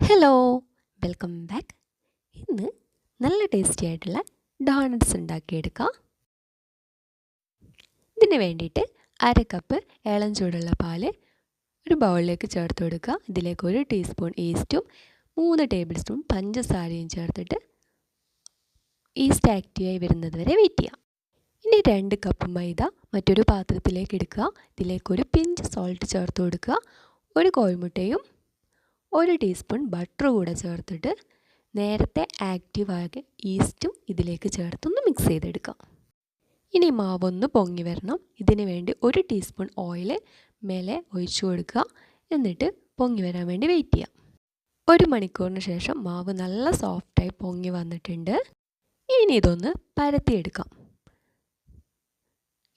Hello welcome back ഇന്ന് നല്ല tasty ആയിട്ടുള്ള ഡോണറ്റ്സ് ഉണ്ടാക്കിയെടുക്കാം. ഇതിന് വേണ്ടിയിട്ട് അര കപ്പ് ഏളം ചൂടുള്ള പാൽ ഒരു ബൗളിലേക്ക് ചേർത്ത് കൊടുക്കുക. ഇതിലേക്ക് ഒരു ടീസ്പൂൺ ഈസ്റ്റും മൂന്ന് ടേബിൾ സ്പൂൺ പഞ്ചസാരയും ചേർത്തിട്ട് ഈസ്റ്റ് ആക്റ്റീവായി വരുന്നത് വരെ വെയിറ്റ് ചെയ്യാം. ഇനി രണ്ട് കപ്പ് മൈദ മറ്റൊരു പാത്രത്തിലേക്ക് എടുക്കുക. ഇതിലേക്ക് ഒരു പിഞ്ച് സോൾട്ട് ചേർത്ത് കൊടുക്കുക. ഒരു കോഴിമുട്ടയും ഒരു ടീസ്പൂൺ ബട്ടർ കൂടെ ചേർത്തിട്ട് നേരത്തെ ആക്റ്റീവായ ഈസ്റ്റും ഇതിലേക്ക് ചേർത്തൊന്ന് മിക്സ് ചെയ്തെടുക്കാം. ഇനി മാവൊന്ന് പൊങ്ങി വരണം. ഇതിന് വേണ്ടി ഒരു ടീസ്പൂൺ ഓയിൽ മേലെ ഒഴിച്ചു കൊടുക്കുക. എന്നിട്ട് പൊങ്ങി വരാൻ വേണ്ടി വെയിറ്റ് ചെയ്യാം. ഒരു മണിക്കൂറിന് ശേഷം മാവ് നല്ല സോഫ്റ്റായി പൊങ്ങി വന്നിട്ടുണ്ട്. ഇനി ഇതൊന്ന് പരത്തിയെടുക്കാം.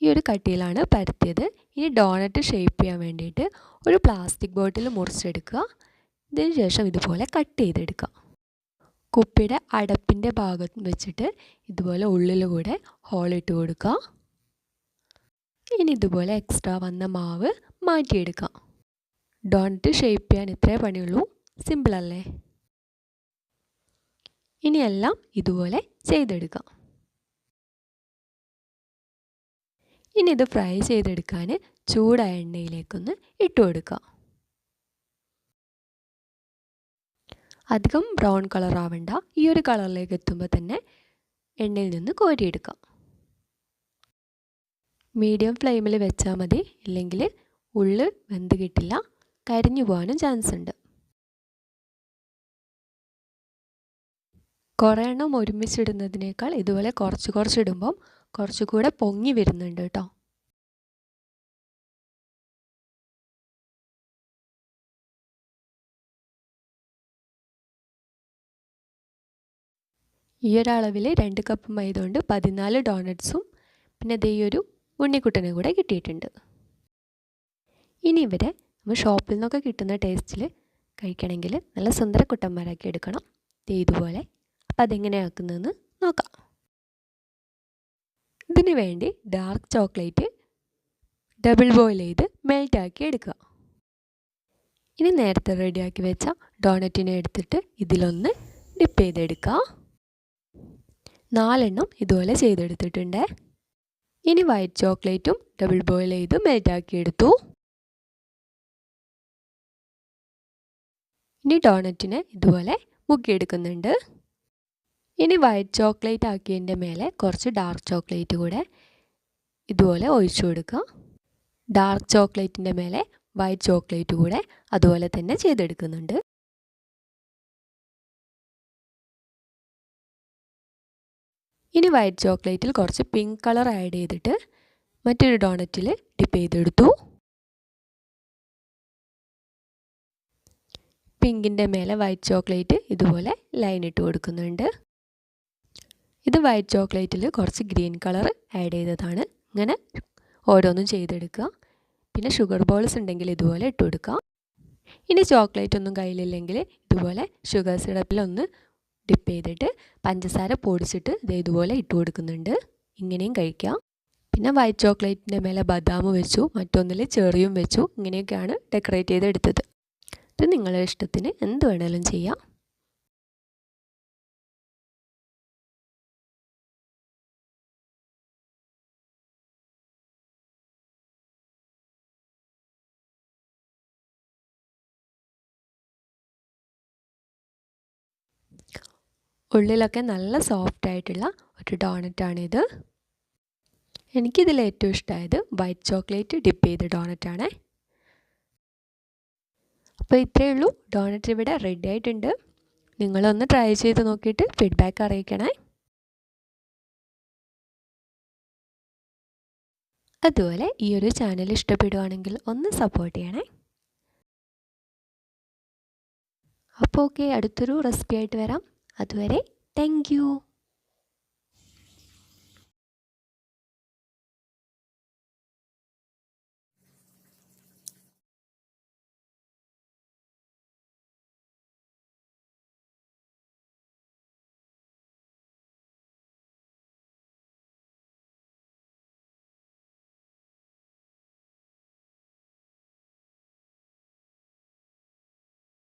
ഈ ഒരു കട്ടിയിലാണ് പരത്തിയത്. ഇനി ഡോണറ്റ് ഷേപ്പ് ചെയ്യാൻ വേണ്ടിയിട്ട് ഒരു പ്ലാസ്റ്റിക് ബോട്ടിൽ മുറിച്ചെടുക്കുക. ശേഷം ഇതുപോലെ കട്ട് ചെയ്തെടുക്കുക. കുപ്പിയുടെ അടപ്പിന്റെ ഭാഗത്ത് വെച്ചിട്ട് ഇതുപോലെ ഉള്ളിൽ കൂടെ ഹോളിട്ട് കൊടുക്കുക. ഇനി ഇതുപോലെ എക്സ്ട്രാ വന്ന മാവ് മാറ്റിയെടുക്കാം ഡോണറ്റ് ഷേപ്പ് ചെയ്യാൻ ഇത്രേ പണിയുള്ളൂ. സിമ്പിളല്ലേ ഇനിയെല്ലാം ഇതുപോലെ ചെയ്തെടുക്കാം ഇനി ഇത് ഫ്രൈ ചെയ്തെടുക്കാൻ ചൂടായ എണ്ണയിലേക്കൊന്ന് ഇട്ട് കൊടുക്കാം അധികം ബ്രൗൺ കളർ ആവണ്ട. ഈ ഒരു കളറിലേക്ക് എത്തുമ്പോൾ തന്നെ എണ്ണയിൽ നിന്ന് കോരിയെടുക്കാം. മീഡിയം ഫ്ലെയിമിൽ വെച്ചാൽ മതി. ഇല്ലെങ്കിൽ ഉള്ളു വെന്ത് കിട്ടില്ല. കരിഞ്ഞു പോകാനും ചാൻസ് ഉണ്ട്. കുറേ എണ്ണം ഒരുമിച്ചിടുന്നതിനേക്കാൾ ഇതുപോലെ കുറച്ച് കുറച്ചിടുമ്പം കുറച്ചുകൂടെ പൊങ്ങി വരുന്നുണ്ട് കേട്ടോ. ഈ ഒരളവിൽ രണ്ട് കപ്പ് മൈദ കൊണ്ട് പതിനാല് ഡോണറ്റ്സും പിന്നെ ദേ ഒരു ഉണ്ണിക്കുട്ടനും കൂടെ കിട്ടിയിട്ടുണ്ട്. ഇനി ഇവരെ നമ്മൾ ഷോപ്പിൽ നിന്നൊക്കെ കിട്ടുന്ന ടേസ്റ്റിൽ കഴിക്കണമെങ്കിൽ നല്ല സുന്ദര കുട്ടന്മാരാക്കി എടുക്കണം. ദേ ഇതുപോലെ. അപ്പോൾ അതെങ്ങനെയാക്കുന്നതെന്ന് നോക്കാം. ഇതിന് വേണ്ടി ഡാർക്ക് ചോക്ലേറ്റ് ഡബിൾ ബോയിൽ ചെയ്ത് മെൽറ്റാക്കി എടുക്കുക. ഇനി നേരത്തെ റെഡിയാക്കി വെച്ച ഡോണറ്റിനെ എടുത്തിട്ട് ഇതിലൊന്ന് ഡിപ്പ് ചെയ്തെടുക്കുക നാലെണ്ണം ഇതുപോലെ ചെയ്തെടുത്തിട്ടുണ്ട്. ഇനി വൈറ്റ് ചോക്ലേറ്റും ഡബിൾ ബോയിൽ ചെയ്ത് മെൽറ്റാക്കിയെടുത്തു ഇനി ഡോണറ്റിനെ ഇതുപോലെ മുക്കിയെടുക്കുന്നുണ്ട്. ഇനി വൈറ്റ് ചോക്ലേറ്റ് ആക്കിയതിന്റെ മേലെ കുറച്ച് ഡാർക്ക് ചോക്ലേറ്റ് കൂടെ ഇതുപോലെ ഒഴിച്ചു കൊടുക്കുക. ഡാർക്ക് ചോക്ലേറ്റിന്റെ മേലെ വൈറ്റ് ചോക്ലേറ്റ് കൂടെ അതുപോലെ തന്നെ ചെയ്തെടുക്കുന്നുണ്ട്. ഇനി വൈറ്റ് ചോക്ലേറ്റിൽ കുറച്ച് പിങ്ക് കളർ ആഡ് ചെയ്തിട്ട് മറ്റൊരു ഡോണറ്റിൽ ഡിപ്പ് ചെയ്തെടുത്തു. പിങ്കിന്റെ മേലെ വൈറ്റ് ചോക്ലേറ്റ് ഇതുപോലെ ലൈൻ ഇട്ട് കൊടുക്കുന്നുണ്ട്. ഇത് വൈറ്റ് ചോക്ലേറ്റിൽ കുറച്ച് ഗ്രീൻ കളർ ആഡ് ചെയ്തതാണ്. ഇങ്ങനെ ഓരോന്നും ചെയ്തെടുക്കുക. പിന്നെ ഷുഗർ ബോൾസ് ഉണ്ടെങ്കിൽ ഇതുപോലെ ഇട്ട് കൊടുക്കുക. ഇനി ചോക്ലേറ്റ് ഒന്നും കയ്യിലില്ലെങ്കിൽ ഇതുപോലെ ഷുഗർ സിറപ്പിലൊന്ന് ഡിപ്പ് ചെയ്തിട്ട് പഞ്ചസാര പൊടിച്ചിട്ട് ഇത് ഇതുപോലെ ഇട്ട് കൊടുക്കുന്നുണ്ട്. ഇങ്ങനെയും കഴിക്കാം. പിന്നെ വൈറ്റ് ചോക്ലേറ്റിന്റെ മേലെ ബദാം വെച്ചു മറ്റൊന്നിൽ ചെറിയും വെച്ചു. ഇങ്ങനെയൊക്കെയാണ് ഡെക്കറേറ്റ് ചെയ്തെടുത്തത്. ഇത് നിങ്ങളുടെ ഇഷ്ടത്തിന് എന്ത് വേണേലും ചെയ്യാം. ഉള്ളിലൊക്കെ നല്ല സോഫ്റ്റ് ആയിട്ടുള്ള ഒരു ഡോണറ്റാണിത് എനിക്കിതിൽ ഏറ്റവും ഇഷ്ടമായത് വൈറ്റ് ചോക്ലേറ്റ് ഡിപ്പ് ചെയ്ത ഡോണറ്റാണേ അപ്പോൾ ഇത്രയേ ഉള്ളൂ. ഡോണറ്റ് ഇവിടെ റെഡി ആയിട്ടുണ്ട്. നിങ്ങളൊന്ന് ട്രൈ ചെയ്ത് നോക്കിയിട്ട് ഫീഡ്ബാക്ക് അറിയിക്കണേ. അതുപോലെ ഈ ഒരു ചാനൽ ഇഷ്ടപ്പെടുവാണെങ്കിൽ ഒന്ന് സപ്പോർട്ട് ചെയ്യണേ. അപ്പോൾ ഓക്കെ അടുത്തൊരു റെസിപ്പി ആയിട്ട് വരാം. അതുവരെ താങ്ക്